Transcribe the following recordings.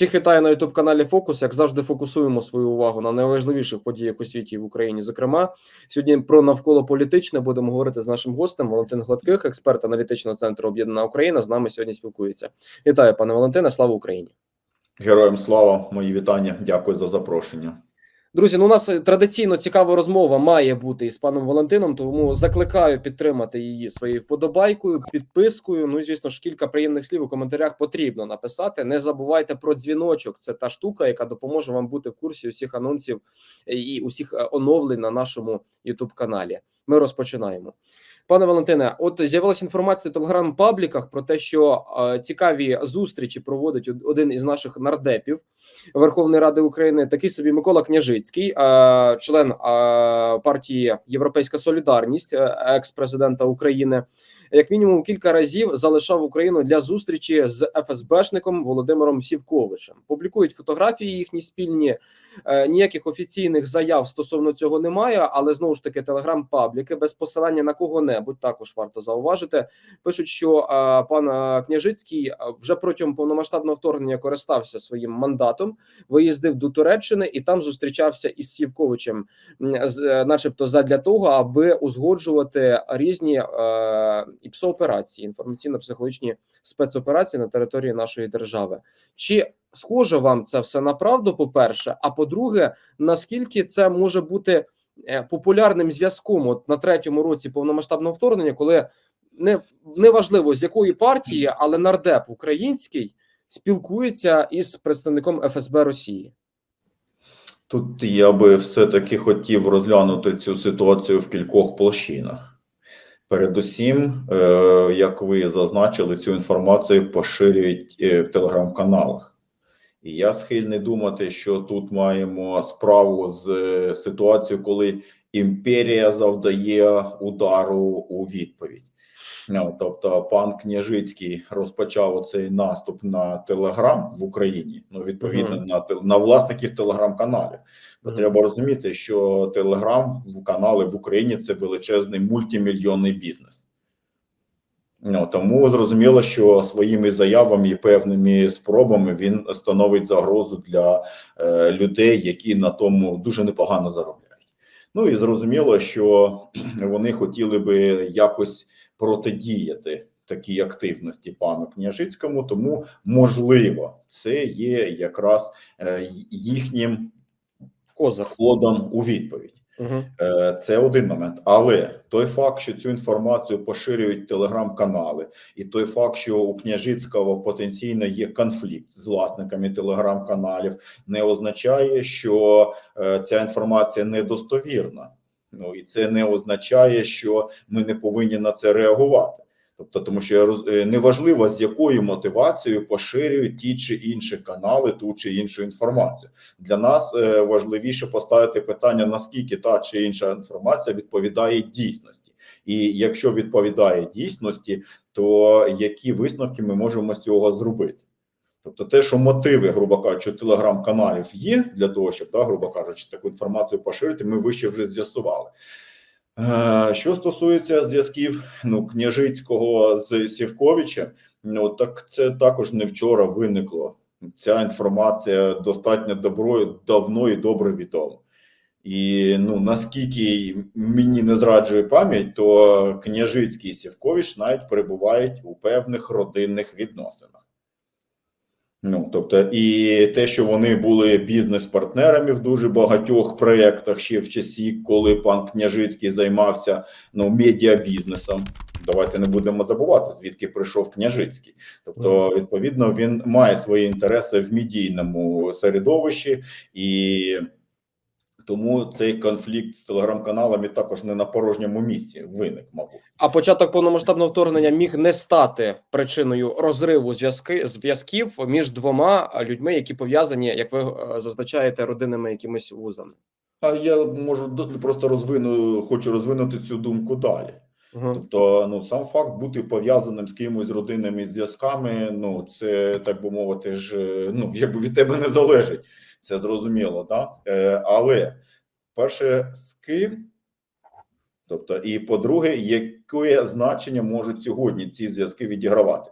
Всіх вітаю на youtube каналі Фокус. Як завжди, фокусуємо свою увагу на найважливіших подіях у світі в Україні. Зокрема, сьогодні про навколо політичне будемо говорити з нашим гостем Валентин Гладких, експерт аналітичного центру Об'єднана Україна. З нами сьогодні спілкується. Вітаю, пане Валентине. Слава Україні! Героям слава, мої вітання. Дякую за запрошення. Друзі, ну у нас традиційно цікава розмова має бути із паном Валентином, тому закликаю підтримати її своєю вподобайкою, підпискою. Ну і звісно ж, кілька приємних слів у коментарях потрібно написати. Не забувайте про дзвіночок. Це та штука, яка допоможе вам бути в курсі усіх анонсів і усіх е, оновлень на нашому youtube каналі. Ми розпочинаємо. Пане Валентине, от з'явилася інформація в телеграм-пабліках про те, що е, цікаві зустрічі проводить од- один із наших нардепів Верховної Ради України, такий собі Микола Княжицький, е, член е, партії Європейська Солідарність, е, екс-президента України. Як мінімум кілька разів залишав Україну для зустрічі з ФСБшником Володимиром Сівковичем. Публікують фотографії їхні спільні. Е, Ніяких офіційних заяв стосовно цього немає, але знову ж таки телеграм-пабліки без посилання на кого-небудь також варто зауважити. Пишуть, що е, пан е, Княжицький вже протягом повномасштабного вторгнення користався своїм мандатом, виїздив до Туреччини і там зустрічався із Сівковичем, начебто, задля того, аби узгоджувати різні е, ІПСО-операції, інформаційно-психологічні спецоперації на території нашої держави. Чи схоже вам це все на правду? По перше, а по-друге, наскільки це може бути е, популярним зв'язком от на третьому році повномасштабного вторгнення, коли не неважливо з якої партії, але нардеп український спілкується із представником ФСБ Росії. Тут я би все-таки хотів розглянути цю ситуацію в кількох площинах. Передусім, е, як ви зазначили, цю інформацію поширюють е, в телеграм-каналах. І я схильний думати, що тут маємо справу з е, ситуацією, коли імперія завдає удару у відповідь. Ну, тобто, пан Княжицький розпочав цей наступ на Телеграм в Україні. Ну, відповідно, Мгм. на тел- на власників телеграм-каналів. Бо треба розуміти, що Телеграм в канали в Україні це величезний мультимільйонний бізнес. Ну, тому зрозуміло, що своїми заявами і певними спробами він становить загрозу для е, людей, які на тому дуже непогано заробляють. Ну і зрозуміло, що вони хотіли би якось протидіяти такій активності пану Княжицькому, тому можливо, це є якраз е, їхнім Козир. ходом у відповідь. Угу. Це один момент. Але той факт, що цю інформацію поширюють телеграм-канали, і той факт, що у Княжицького потенційно є конфлікт з власниками телеграм-каналів, не означає, що е, ця інформація недостовірна. Ну і це не означає, що ми не повинні на це реагувати. Тобто, тому що я роз- е, неважливо, з якою мотивацією поширюють ті чи інші канали ту чи іншу інформацію. Для нас е, важливіше поставити питання, наскільки та чи інша інформація відповідає дійсності, і якщо відповідає дійсності, то які висновки ми можемо з цього зробити? Тобто, те, що мотиви, грубо кажучи, телеграм-каналів є для того, щоб да, грубо кажучи, таку інформацію поширити, ми вище вже з'ясували. Е, Що стосується зв'язків ну, Княжицького з Сівковичем, ну так це також не вчора виникло. Ця інформація достатньо добро, давно і добре відома. І ну наскільки мені не зраджує пам'ять, то Княжицький і Сівкович навіть перебувають у певних родинних відносинах. Ну, тобто, і те, що вони були бізнес-партнерами в дуже багатьох проєктах ще в часі, коли пан Княжицький займався ну, медіабізнесом. Давайте не будемо забувати, звідки прийшов Княжицький. Тобто, відповідно, він має свої інтереси в медійному середовищі, і тому цей конфлікт з телеграм-каналами також не на порожньому місці виник, мабуть. А початок повномасштабного вторгнення міг не стати причиною розриву зв'язки зв'язків між двома людьми, які пов'язані, як ви е, зазначаєте, родинами якимись вузами. А я можу просто розвину, хочу розвинути цю думку далі. Угу. Тобто, ну сам факт бути пов'язаним з кимось родинними зв'язками, ну це так би мовити, ж е, ну якби від тебе не залежить. Це зрозуміло, так? Е, але перше, з ким? Тобто, і по-друге, яке значення можуть сьогодні ці зв'язки відігравати?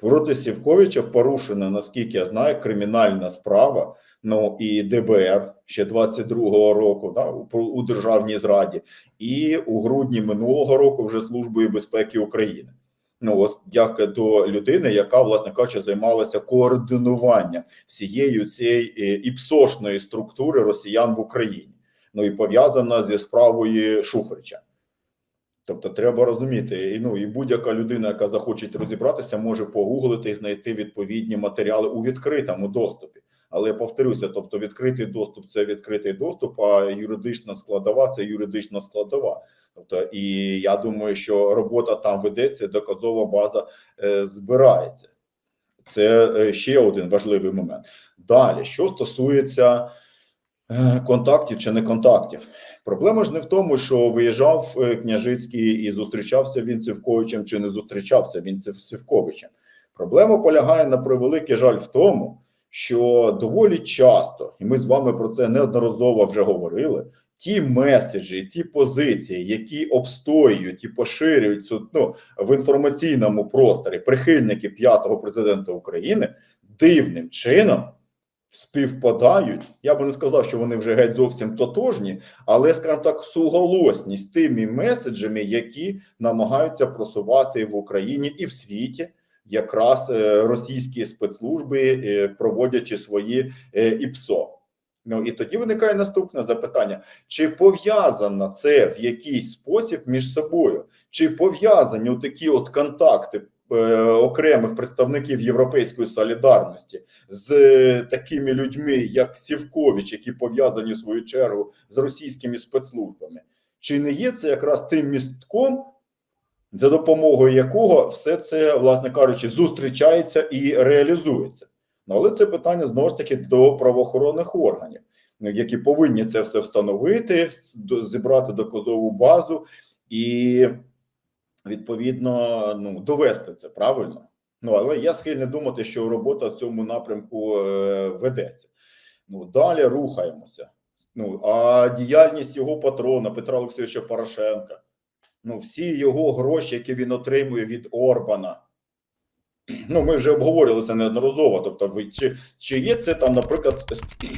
Проти Сівковича порушена, наскільки я знаю, кримінальна справа. Ну і ДБР ще 22-го року, да, у, державній зраді, і у грудні минулого року вже Службою безпеки України. Ну, ось як до людини, яка, власне кажучи, займалася координуванням всієї цієї е, іпсошної структури росіян в Україні. Ну і пов'язана зі справою Шуфрича. Тобто, треба розуміти, і ну і будь-яка людина, яка захоче розібратися, може погуглити і знайти відповідні матеріали у відкритому доступі. Але повторюся, тобто відкритий доступ це відкритий доступ, а юридична складова це юридична складова. Тобто, і я думаю, що робота там ведеться, доказова база е, збирається. Це е, ще один важливий момент. Далі, що стосується контактів чи не контактів, проблема ж не в тому, що виїжджав е, Княжицький і зустрічався він з Сівковичем чи не зустрічався він з Сівковичем. Проблема полягає на превеликий жаль в тому, що доволі часто, і ми з вами про це неодноразово вже говорили. Ті меседжі, ті позиції, які обстоюють і поширюють ну, в інформаційному просторі прихильники п'ятого президента України, дивним чином співпадають. Я би не сказав, що вони вже геть зовсім тотожні, але, скажімо так, суголосні з тими меседжами, які намагаються просувати в Україні і в світі якраз е, російські спецслужби, е, проводячи свої е, ІПСО. Ну і тоді виникає наступне запитання: чи пов'язано це в якийсь спосіб між собою? Чи пов'язані такі от контакти окремих представників європейської солідарності з е, такими людьми, як Сівкович, які пов'язані в свою чергу з російськими спецслужбами? Чи не є це якраз тим містком, за допомогою якого все це, власне кажучи, зустрічається і реалізується? Ну, але це питання знову ж таки до правоохоронних органів, які повинні це все встановити, зібрати доказову базу і відповідно ну, довести це правильно. Ну але я схильний думати, що робота в цьому напрямку е, ведеться. Ну далі рухаємося. Ну а діяльність його патрона Петра Олексійовича Порошенка. Ну, всі його гроші, які він отримує від Орбана. Ну, ми вже обговорювали це неодноразово. Тобто, ви чи, чи є це там, наприклад,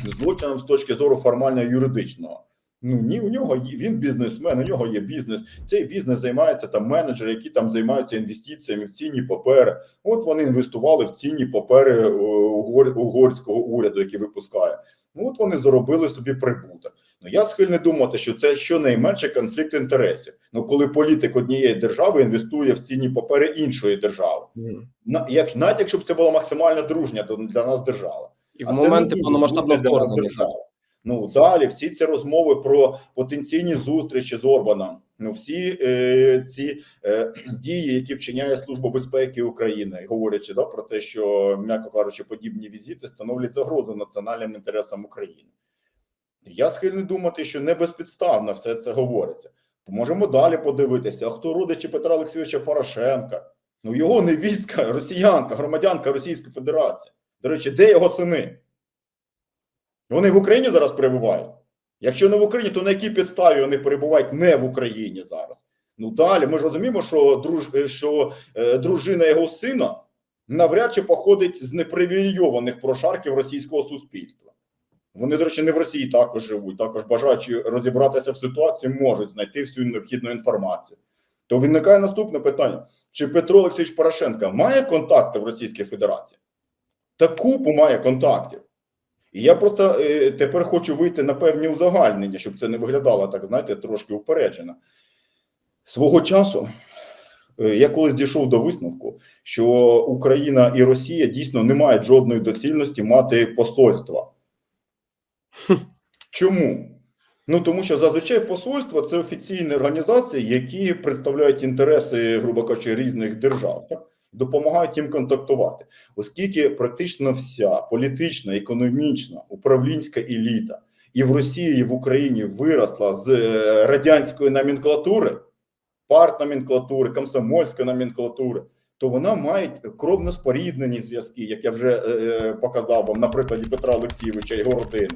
злочином з точки зору формально юридичного? Ну ні, у нього є, він бізнесмен, у нього є бізнес. Цей бізнес займається там менеджери, які там займаються інвестиціями в цінні папери. От вони інвестували в цінні папери е, угор, угорського уряду, який випускає. Ну от вони заробили собі прибуток. Ну я схильний думати, що це щонайменше конфлікт інтересів. Ну коли політик однієї держави інвестує в цінні папери іншої держави, на як навіть якщо б це була максимально дружня до- для нас держава. І в А моменти повномасштабного вторгнення. Ну далі всі ці розмови про потенційні зустрічі з Орбаном. Ну всі е, ці е, дії, які вчиняє Служба безпеки України, говорячи да, про те, що м'яко кажучи, подібні візити становлять загрозу національним інтересам України. Я схильний думати, що не безпідставно все це говориться. Можемо далі подивитися, а хто родичі Петра Олексійовича Порошенка? Ну його невістка, росіянка, громадянка Російської Федерації. До речі, де його сини? Вони в Україні зараз перебувають. Якщо не в Україні, то на якій підставі вони перебувають не в Україні зараз? Ну далі ми ж розуміємо, що друж, що е, дружина його сина навряд чи походить з непривілейованих прошарків російського суспільства. Вони, до речі, не в Росії також живуть, також бажаючи розібратися в ситуації, можуть знайти всю необхідну інформацію. То виникає наступне питання: чи Петро Олексійович Порошенко має контакти в Російській Федерації? Та купу має контактів. І я просто е, тепер хочу вийти на певні узагальнення, щоб це не виглядало так, знаєте, трошки упереджено. Свого часу е, я колись дійшов до висновку, що Україна і Росія дійсно не мають жодної доцільності мати посольства. Чому? Ну тому що зазвичай посольство це офіційні організації, які представляють інтереси, грубо кажучи, різних держав, так? Допомагають їм контактувати, оскільки практично вся політична, економічна, управлінська еліта і в Росії, і в Україні виросла з е, радянської номенклатури, партноменклатури, комсомольської номенклатури, то вона має кровно споріднені зв'язки, як я вже е, показав вам на прикладі Петра Олексійовича його родини,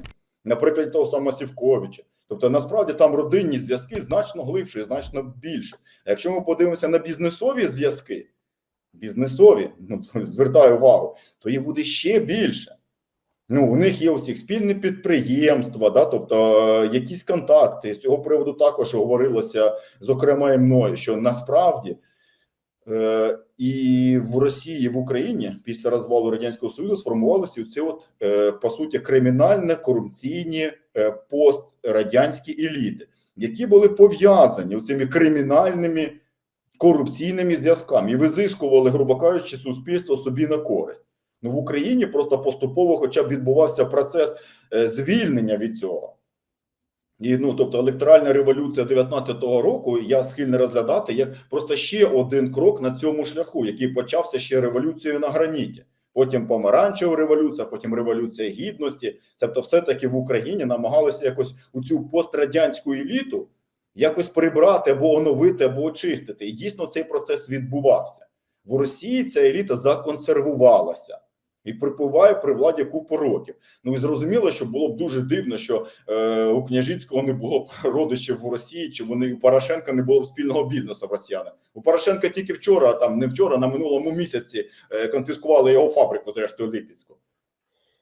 на прикладі того самого Сівковича. Тобто, насправді там родинні зв'язки значно глибші, значно більше. А якщо ми подивимося на бізнесові зв'язки, бізнесові, ну, звертаю увагу, то їх буде ще більше. Ну, у них є усіх спільні підприємства, да, тобто е, якісь контакти. З цього приводу також говорилося, зокрема і мною, що насправді е, і в Росії, і в Україні після розвалу Радянського Союзу сформувалися ці от, е, по суті, кримінальні корупційні е, пострадянські еліти, які були пов'язані цими кримінальними корупційними зв'язками і визискували, грубо кажучи, суспільство собі на користь. Ну в Україні просто поступово, хоча б відбувався процес е, звільнення від цього. І ну, тобто, електоральна революція 19-го року я схильний розглядати як просто ще один крок на цьому шляху, який почався ще революцією на граніті. Потім помаранчева революція, потім революція гідності. Тобто, все-таки в Україні намагалися якось у цю пострадянську еліту якось прибрати або оновити, або очистити. І дійсно цей процес відбувався. В Росії ця еліта законсервувалася і припливає при владі купу років. Ну і зрозуміло, що було б дуже дивно, що е, у Княжицького не було родичів в Росії, чи вони у Порошенка не було б спільного бізнесу в росіяни. У Порошенка тільки вчора, там не вчора, на минулому місяці е, конфіскували його фабрику, зрештою Липецьку.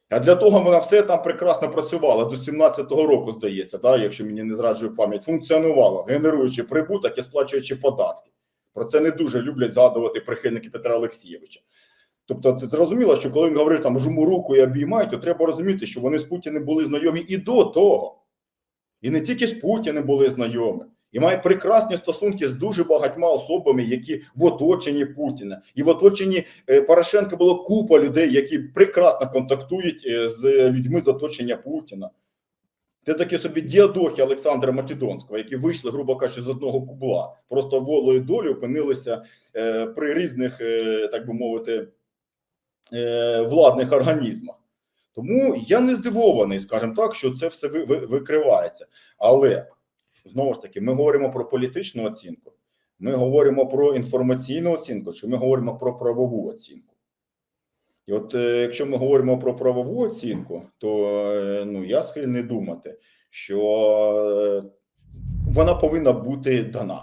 А для того вона все там прекрасно працювала до 17-го року, здається, да, якщо мені не зраджує пам'ять, функціонувала, генеруючи прибуток і сплачуючи податки. Про це не дуже люблять згадувати прихильники Петра Олексійовича. Тобто, ти зрозуміло, що коли він говорив там жму руку і обіймай, то треба розуміти, що вони з Путіним були знайомі і до того. І не тільки з Путіним були знайомі, і мають прекрасні стосунки з дуже багатьма особами, які в оточенні Путіна. І в оточенні е, Порошенка було купа людей, які прекрасно контактують е, з людьми з оточення Путіна. Це такі собі діадохи Олександра Македонського, які вийшли, грубо кажучи, з одного кубла. Просто волою долі опинилися е, при різних, е, так би мовити, е, владних організмах. Тому я не здивований, скажімо так, що це все ви, ви, викривається. Але знову ж таки, ми говоримо про політичну оцінку, ми говоримо про інформаційну оцінку, чи ми говоримо про правову оцінку. І от е, якщо ми говоримо про правову оцінку, то е, ну я схильний думати, що е, вона повинна бути дана.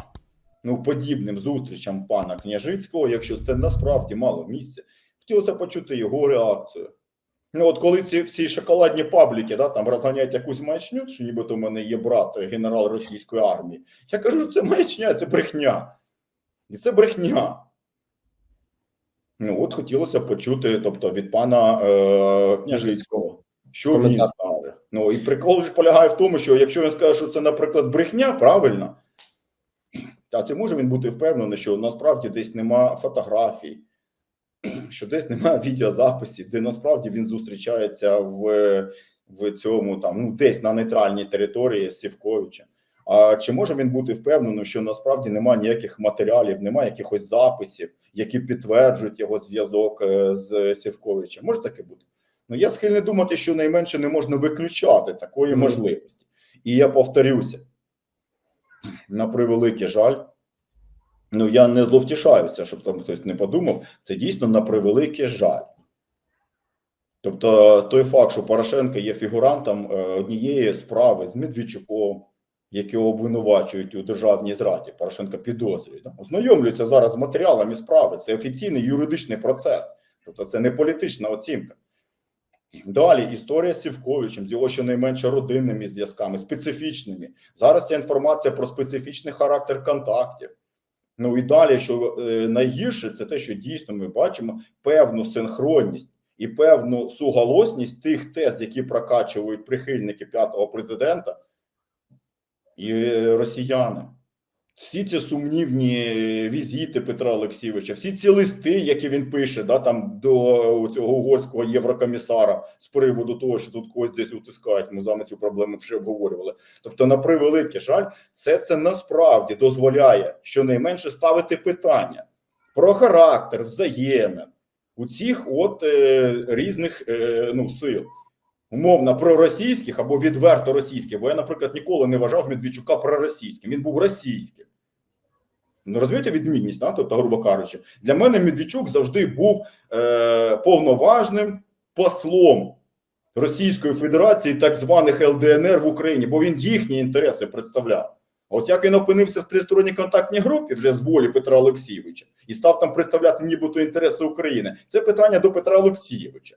Ну, подібним зустрічам пана Княжицького, якщо це насправді мало місця, хотілося почути його реакцію. Ну, от коли ці всі шоколадні пабліки да, там розганяють якусь маячню, що нібито в мене є брат е, генерал російської армії, я кажу, що це маячня, це брехня. І це брехня. Ну, от хотілося почути, тобто, від пана е, Княжицького, що він скаже. Ну і прикол ж полягає в тому, що якщо він скаже, що це, наприклад, брехня, правильно, а чи може він бути впевнений, що насправді десь нема фотографій, що десь немає відеозаписів, де насправді він зустрічається в, в цьому там, ну, десь на нейтральній території з Сівковичем. А чи може він бути впевненим, що насправді немає ніяких матеріалів, немає якихось записів, які підтверджують його зв'язок е, з Сівковичем? Може таке бути? Ну я схильний думати, що найменше не можна виключати такої можливості. І я повторюся, на превеликий жаль, ну я не зловтішаюся, щоб там хтось не подумав. Це дійсно на превеликий жаль. Тобто, той факт, що Порошенко є фігурантом е, однієї справи з Медведчуком, якого обвинувачують у державній зраді, Порошенко підозрює. Ознайомлюється зараз з матеріалами справи. Це офіційний юридичний процес, тобто це не політична оцінка. Далі історія з Сівковичем, з його щонайменше родинними зв'язками, специфічними. Зараз ця інформація про специфічний характер контактів. Ну і далі, що е, найгірше, це те, що дійсно ми бачимо певну синхронність і певну суголосність тих тез, які прокачують прихильники п'ятого президента і е, росіяни. Всі ці сумнівні візити Петра Олексійовича, всі ці листи, які він пише, да, там до цього угорського єврокомісара з приводу того, що тут когось десь утискають. Ми з вами цю проблему вже обговорювали. Тобто, на превеликий жаль, все це насправді дозволяє щонайменше ставити питання про характер, взаємин у цих от е, різних е, ну, сил. Умовно проросійських або відверто російських, бо я, наприклад, ніколи не вважав Медведчука проросійським. Він був російським. Ну, розумієте відмінність, да? тобто, грубо кажучи, для мене Медведчук завжди був е, повноважним послом Російської Федерації, так званих ЛДНР в Україні, бо він їхні інтереси представляв. От як він опинився в тристоронній контактній групі вже з волі Петра Олексійовича і став там представляти нібито інтереси України, це питання до Петра Олексійовича.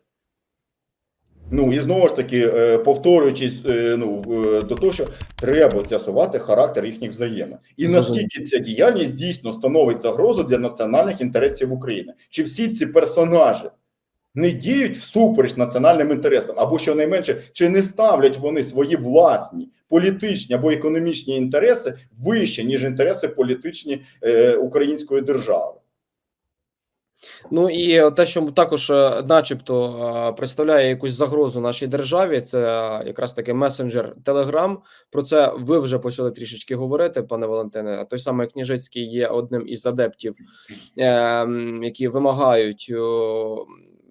Ну і знову ж таки, е, повторюючись е, ну, до того, що треба з'ясувати характер їхніх взаємин. І наскільки ця діяльність дійсно становить загрозу для національних інтересів України? Чи всі ці персонажі не діють всупереч національним інтересам, або щонайменше, чи не ставлять вони свої власні політичні або економічні інтереси вище, ніж інтереси політичні е, української держави? Ну і те, що також, е, начебто, е, представляє якусь загрозу нашій державі, це е, якраз таки месенджер Telegram. Про це ви вже почали трішечки говорити, пане Валентине. Той самий Княжицький є одним із адептів, е, м, які вимагають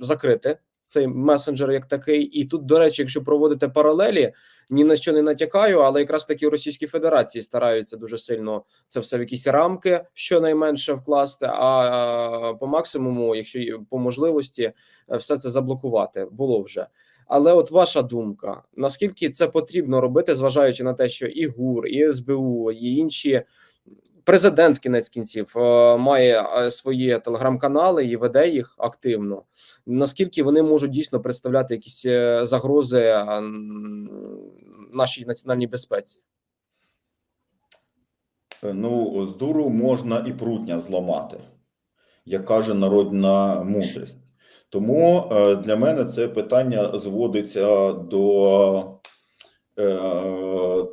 закрити цей месенджер як такий. І тут, до речі, якщо проводити паралелі, ні на що не натякаю, але якраз таки Російські Федерації стараються дуже сильно це все в якісь рамки, щонайменше вкласти. А по максимуму, якщо по можливості, е, все це заблокувати було вже. Але от ваша думка: наскільки це потрібно робити, зважаючи на те, що і ГУР, і СБУ, і інші президент в кінець кінців е, має е, свої телеграм-канали і веде їх активно. Наскільки вони можуть дійсно представляти якісь е, загрози нашій національній безпеці? Ну, з дуру можна і прутня зламати, як каже народна мудрість. Тому для мене це питання зводиться до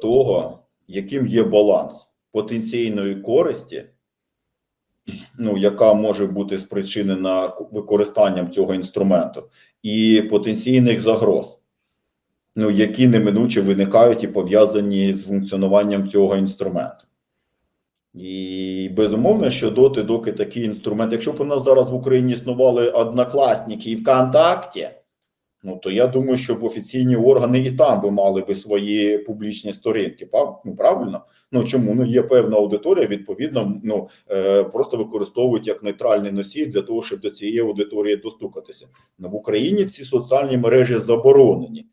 того, яким є баланс потенційної користі, ну, яка може бути спричинена використанням цього інструменту, і потенційних загроз, ну, які неминуче виникають і пов'язані з функціонуванням цього інструменту. І безумовно, що доти, доки такий інструмент, якщо б у нас зараз в Україні існували однокласники і ВКонтакті, ну то я думаю, що офіційні органи і там би мали би свої публічні сторінки. Ну, правильно? Ну чому? Ну є певна аудиторія, відповідно, ну е, просто використовують як нейтральний носій для того, щоб до цієї аудиторії достукатися. Ну, в Україні ці соціальні мережі заборонені.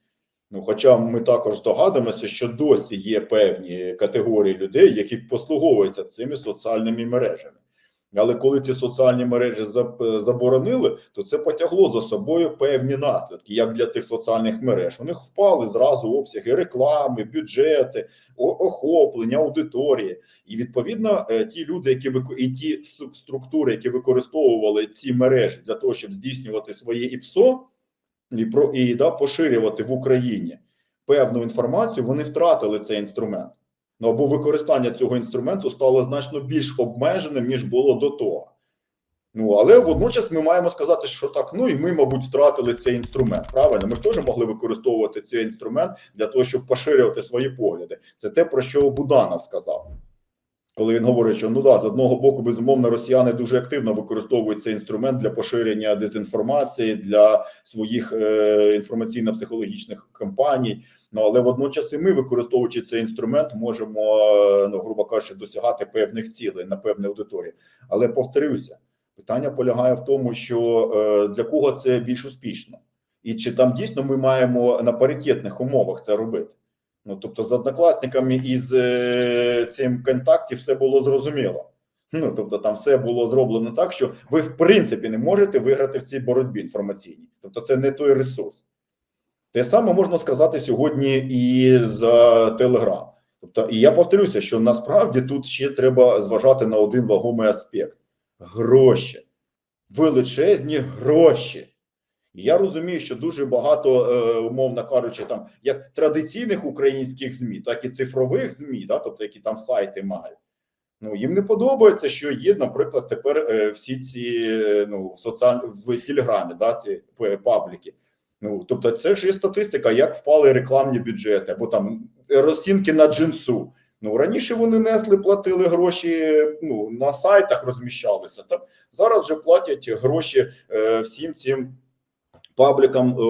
Ну, хоча ми також здогадуємося, що досі є певні категорії людей, які послуговуються цими соціальними мережами. Але коли ці соціальні мережі заборонили, то це потягло за собою певні наслідки, як для цих соціальних мереж. У них впали зразу обсяги реклами, бюджети, охоплення, аудиторії. І відповідно е, ті люди, які і ті структури, які використовували ці мережі для того, щоб здійснювати своє ІПСО, і про і да, поширювати в Україні певну інформацію, вони втратили цей інструмент. Ну або використання цього інструменту стало значно більш обмеженим, ніж було до того. Ну але водночас ми маємо сказати, що так, ну і ми, мабуть, втратили цей інструмент. Правильно, ми ж теж могли використовувати цей інструмент для того, щоб поширювати свої погляди. Це те, про що Буданов сказав. Коли він говорить, що ну да, з одного боку, безумовно, росіяни дуже активно використовують цей інструмент для поширення дезінформації, для своїх е, інформаційно-психологічних кампаній. Ну але водночас і ми, використовуючи цей інструмент, можемо, ну грубо кажучи, досягати певних цілей на певній аудиторії. Але повторюся, питання полягає в тому, що е, для кого це більш успішно, і чи там дійсно ми маємо на паритетних умовах це робити. Ну тобто, з однокласниками із е, цим контакті все було зрозуміло. Ну тобто, там все було зроблено так, що ви в принципі не можете виграти в цій боротьбі інформаційній. Тобто, це не той ресурс. Те саме можна сказати сьогодні і за Телеграм. Тобто, і я повторюся, що насправді тут ще треба зважати на один вагомий аспект: гроші, величезні гроші. Я розумію, що дуже багато, е, умовно кажучи, там як традиційних українських змі, так і цифрових змі, да, тобто які там сайти мають. Ну їм не подобається, що є, наприклад, тепер е, всі ці е, ну в соціаль... в Телеграмі, да, ці пабліки. Ну тобто, це ж є статистика, як впали рекламні бюджети, або там розцінки на джинсу. Ну раніше вони несли, платили гроші. Ну на сайтах розміщалися. Там зараз вже платять гроші е, всім цим паблікам е,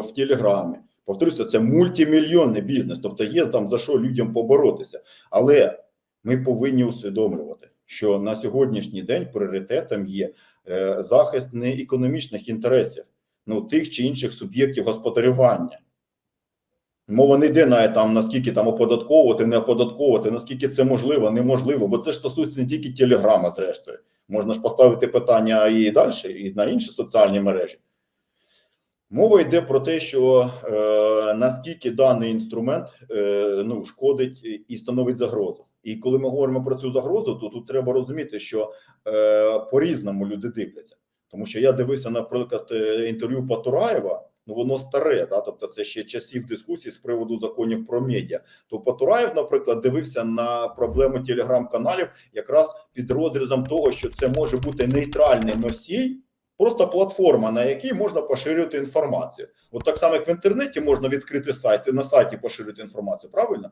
в Телеграмі. Повторюся, це мультимільйонний бізнес, тобто є там за що людям поборотися. Але ми повинні усвідомлювати, що на сьогоднішній день пріоритетом є е, захист не економічних інтересів, ну тих чи інших суб'єктів господарювання. Мова не йде на там наскільки там оподатковувати, не оподатковувати, наскільки це можливо, неможливо, бо це ж стосується не тільки Телеграма, зрештою. Можна ж поставити питання і далі, і на інші соціальні мережі. Мова йде про те, що е, наскільки даний інструмент е, ну, шкодить і становить загрозу. І коли ми говоримо про цю загрозу, то тут треба розуміти, що е, по-різному люди дивляться. Тому що я дивився, наприклад, е, інтерв'ю Патураєва, ну воно старе, да? тобто це ще часів дискусії з приводу законів про медіа. То Патураєв, наприклад, дивився на проблему телеграм-каналів якраз під розрізом того, що це може бути нейтральний носій, просто платформа, на якій можна поширювати інформацію. От так само, як в інтернеті можна відкрити сайт і на сайті поширювати інформацію, правильно?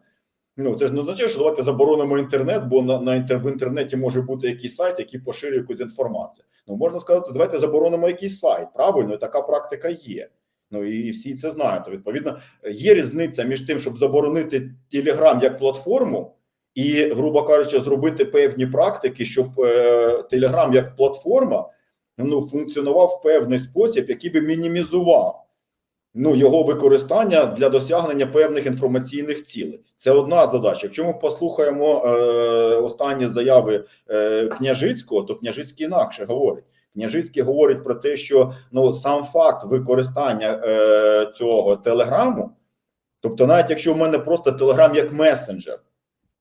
Ну це ж не означає, що давайте заборонимо інтернет, бо на, на в інтернеті може бути якийсь сайт, який поширює якусь інформацію. Ну можна сказати, давайте заборонимо якийсь сайт. Правильно, така практика є. Ну і всі це знають. То, відповідно, є різниця між тим, щоб заборонити Телеграм як платформу, і, грубо кажучи, зробити певні практики, щоб е, Телеграм як платформа ну, функціонував в певний спосіб, який би мінімізував ну, його використання для досягнення певних інформаційних цілей. Це одна задача. Якщо ми послухаємо е, останні заяви е, Княжицького, то Княжицький інакше говорить. Княжицький говорить про те, що ну сам факт використання е, цього телеграму, тобто, навіть якщо в мене просто телеграм як месенджер,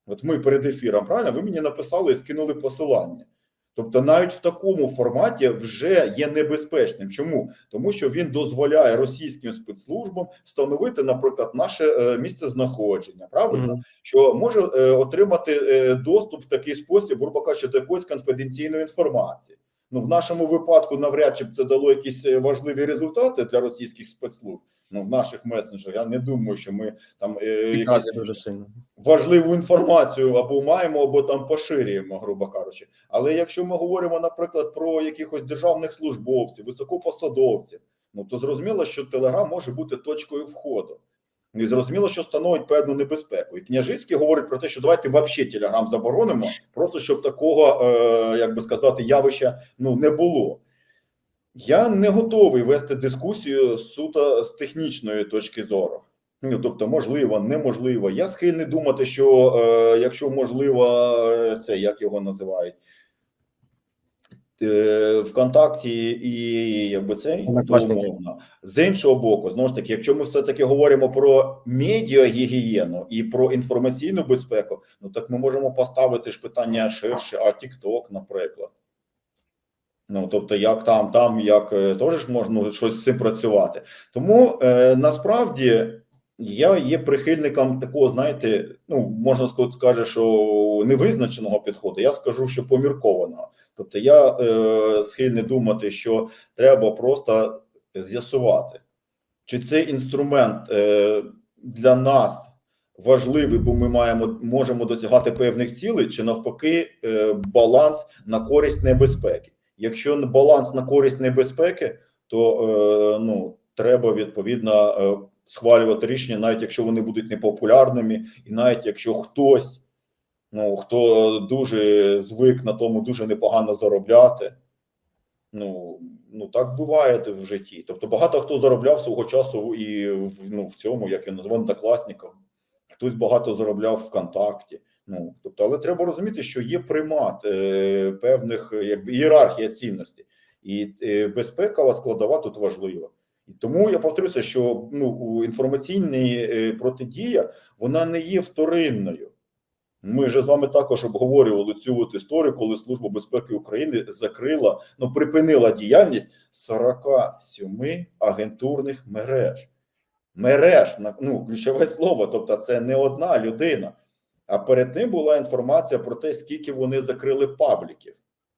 от ми перед ефіром, правильно, ви мені написали і скинули посилання. Тобто, навіть в такому форматі вже є небезпечним. Чому? Тому що він дозволяє російським спецслужбам встановити, наприклад, наше е, місце знаходження, правильно, Мгм. що може е, отримати е, доступ в такий спосіб, грубо кажучи, до якоїсь конфіденційної інформації. Ну, в нашому випадку навряд чи б це дало якісь важливі результати для російських спецслужб. Ну, в наших месенджерах я не думаю, що ми там е, якісь дуже сильно. важливу інформацію або маємо, або там поширюємо, грубо кажучи. Але якщо ми говоримо, наприклад, про якихось державних службовців, високопосадовців, ну то зрозуміло, що Телеграм може бути точкою входу. І зрозуміло, що становить певну небезпеку. І Княжицький говорить про те, що давайте взагалі Телеграм заборонимо, просто щоб такого, е, як би сказати, явища ну не було. Я не готовий вести дискусію суто з технічної точки зору. Ну, тобто, можливо, неможливо. Я схильний думати, що е, якщо можливо, е, це як його називають е, ВКонтакті і якби це то можна. З іншого боку, знову ж таки, якщо ми все-таки говоримо про медіагігієну і про інформаційну безпеку, ну так ми можемо поставити ж питання ширше, а TikTok, наприклад. Ну, тобто, як там, там, як е, теж можна ну, щось з цим працювати. Тому е, насправді я є прихильником такого, знаєте, ну можна сказати, що невизначеного підходу. Я скажу, що поміркованого. Тобто, я е, схильний думати, що треба просто з'ясувати, чи цей інструмент е, для нас важливий, бо ми маємо можемо досягати певних цілей, чи навпаки, е, баланс на користь небезпеки. Якщо баланс на користь небезпеки, то е, ну треба відповідно е, схвалювати рішення, навіть якщо вони будуть непопулярними, і навіть якщо хтось, ну хто дуже звик на тому дуже непогано заробляти. Ну, ну так буває в житті. Тобто багато хто заробляв свого часу і ну, в цьому, як я назвав, однокласниках. Хтось багато заробляв ВКонтакті. Ну, тобто, але треба розуміти, що є примат е, певних якби ієрархія цінностей, і е, безпекова складова тут важлива. І тому я повторюся, що ну у інформаційній е, протидія вона не є вторинною. Ми вже з вами також обговорювали цю от історію, коли Служба безпеки України закрила, ну припинила діяльність 47 агентурних мереж. Мереж, ну ключове слово, тобто це не одна людина. А перед тим була інформація про те, скільки вони закрили пабліків.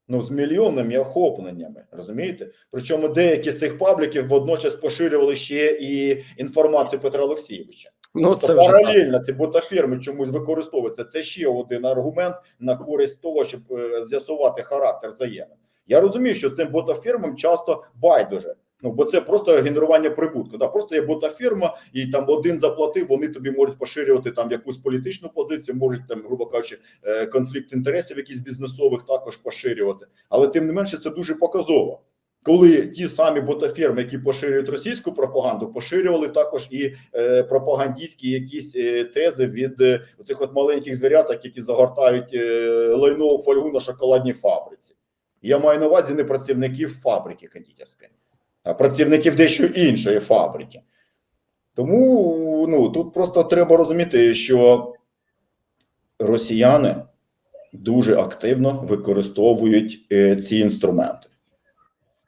Ну, з мільйонними охопленнями, розумієте? Причому деякі з цих пабліків водночас поширювали ще і інформацію Петра Олексійовича. Ну, Це це вже паралельно ці ботафірми чомусь використовуються. Це ще один аргумент на користь того, щоб е, з'ясувати характер взаємин. Я розумію, що цим ботафірмам часто байдуже. Ну бо це просто генерування прибутку. Да, просто є ботафірма, і там один заплатив. Вони тобі можуть поширювати там якусь політичну позицію, можуть там, грубо кажучи, е, конфлікт інтересів, якісь бізнесових також поширювати. Але тим не менше, це дуже показово. Коли ті самі ботаферми, які поширюють російську пропаганду, поширювали також і е, пропагандистські якісь е, тези від е, оцих от маленьких звіряток, які загортають е, лайнову фольгу на шоколадній фабриці. Я маю на увазі не працівників фабрики кондитерської, працівників дещо іншої фабрики. Тому ну, тут просто треба розуміти, що росіяни дуже активно використовують е, ці інструменти.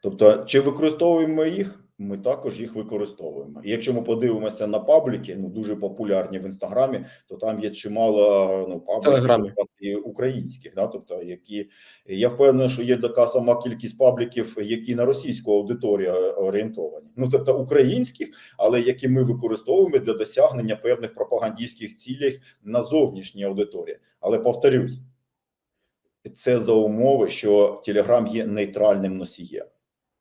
Тобто, чи використовуємо їх? Ми також їх використовуємо. І якщо ми подивимося на пабліки, ну дуже популярні в інстаграмі, то там є чимало ну пабліків і українських, да, тобто які я впевнений, що є така сама кількість пабліків, які на російську аудиторію орієнтовані. Ну тобто українських, але які ми використовуємо для досягнення певних пропагандистських цілей на зовнішній аудиторії. Але повторюсь, це за умови, що Телеграм є нейтральним носієм.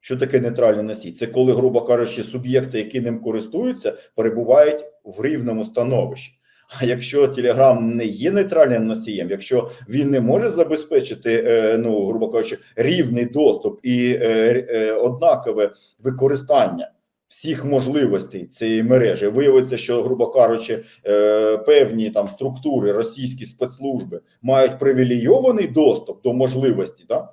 Що таке нейтральний носій? Це коли, грубо кажучи, суб'єкти, які ним користуються, перебувають в рівному становищі. А якщо Телеграм не є нейтральним носієм, якщо він не може забезпечити, е, ну грубо кажучи, рівний доступ і е, е, однакове використання всіх можливостей цієї мережі, виявиться, що, грубо кажучи, певні там структури російські спецслужби мають привілейований доступ до можливості да,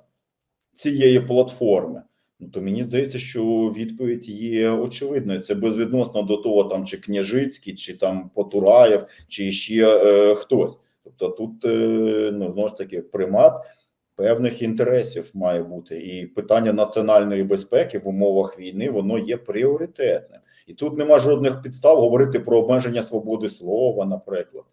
цієї платформи. Ну, то мені здається, що відповідь є очевидною. Це безвідносно до того, там чи Княжицький, чи там Потураєв, чи ще е, хтось. Тобто, тут е, ну знову ж таки примат певних інтересів має бути, і питання національної безпеки в умовах війни воно є пріоритетним. І тут нема жодних підстав говорити про обмеження свободи слова, наприклад.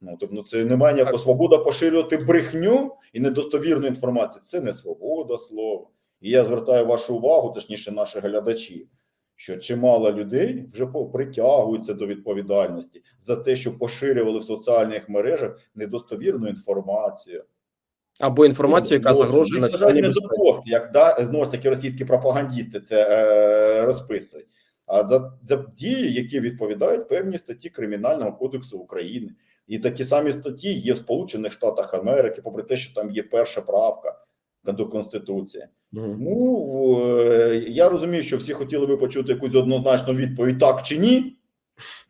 Ну тобто, ну, це немає ніякого свобода поширювати брехню і недостовірну інформацію. Це не свобода слова. І я звертаю вашу увагу, точніше, наших глядачів, що чимало людей вже притягуються до відповідальності за те, що поширювали в соціальних мережах недостовірну інформацію. Або інформацію, яка загрожує національній безпеці. як да, знову ж таки російські пропагандісти це е, розписують, а за, за дії, які відповідають певні статті Кримінального кодексу України. І такі самі статті є в Сполучених Штатах Америки, попри те, що там є перша правка до Конституції. Мгм. Тому е, я розумію, що всі хотіли би почути якусь однозначну відповідь так чи ні.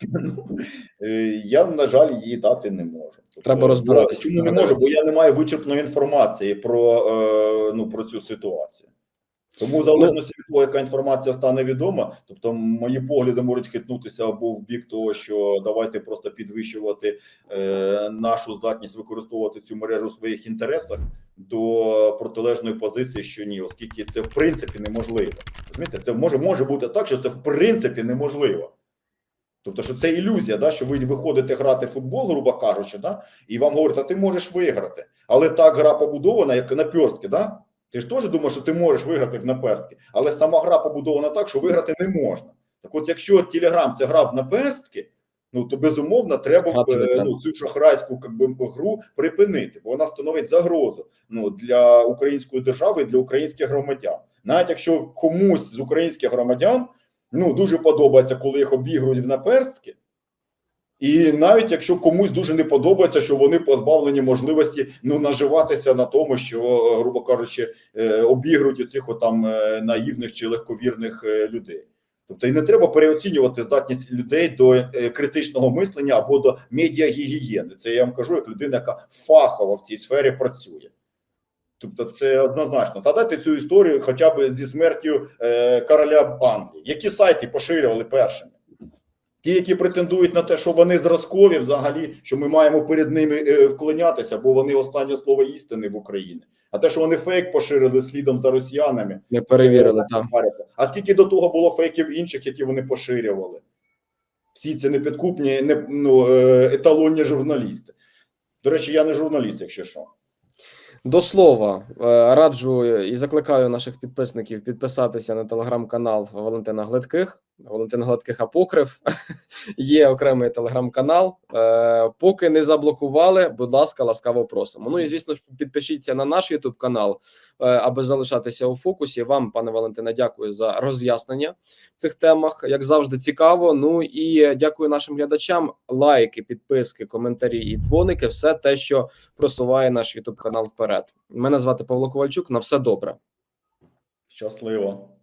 Ну, е, Я, на жаль, її дати не можу. Тобто, Треба розбиратися. Чому не можу? Бо я не маю вичерпної інформації про, е, ну, про цю ситуацію. Тому, в залежності від того, яка інформація стане відома, тобто мої погляди можуть хитнутися або в бік того, що давайте просто підвищувати е, нашу здатність використовувати цю мережу у своїх інтересах до протилежної позиції, що ні, оскільки це в принципі неможливо. Розумієте, це може, може бути так, що це в принципі неможливо. Тобто, що це ілюзія, да, що ви виходите грати в футбол, грубо кажучи, да, і вам говорять, а ти можеш виграти. Але так гра побудована, як наперстки, да? Ти ж теж думаєш, що ти можеш виграти в наперстки, але сама гра побудована так, що виграти не можна. Так от, якщо Телеграм це гра в наперстки, ну то безумовно треба не е, ну, цю шахрайську как би, гру припинити, бо вона становить загрозу ну, для української держави і для українських громадян. Навіть якщо комусь з українських громадян ну дуже подобається, коли їх обігрують в наперстки. І навіть якщо комусь дуже не подобається, що вони позбавлені можливості ну наживатися на тому, що, е, грубо кажучи, е, обігрують оцих там наївних чи легковірних е, людей. Тобто і не треба переоцінювати здатність людей до е, критичного мислення або до медіагігієни. Це я вам кажу як людина, яка фахово в цій сфері працює. Тобто, це однозначно. Згадайте цю історію хоча б зі смертю е, короля Англії. Які сайти поширювали першими? Ті, які претендують на те, що вони зразкові, взагалі, що ми маємо перед ними е, вклонятися, бо вони останнє слово істини в Україні. А те, що вони фейк поширили слідом за росіянами, Не перевірили там. А скільки до того було фейків інших, які вони поширювали? Всі це непідкупні, не, ну, е, еталонні журналісти. До речі, я не журналіст, якщо що. До слова, е, раджу і закликаю наших підписників підписатися на телеграм-канал Валентина Глитких. Валентин Гладких Апокрив. Є окремий телеграм-канал. Е, Поки не заблокували, будь ласка, ласкаво просимо. Ну і звісно ж, підпишіться на наш Ютуб канал, е, аби залишатися у фокусі. Вам, пане Валентине, дякую за роз'яснення в цих темах. Як завжди, цікаво. Ну і дякую нашим глядачам. Лайки, підписки, коментарі і дзвоники все те, що просуває наш Ютуб канал вперед. Мене звати Павло Ковальчук. На все добре. Щасливо.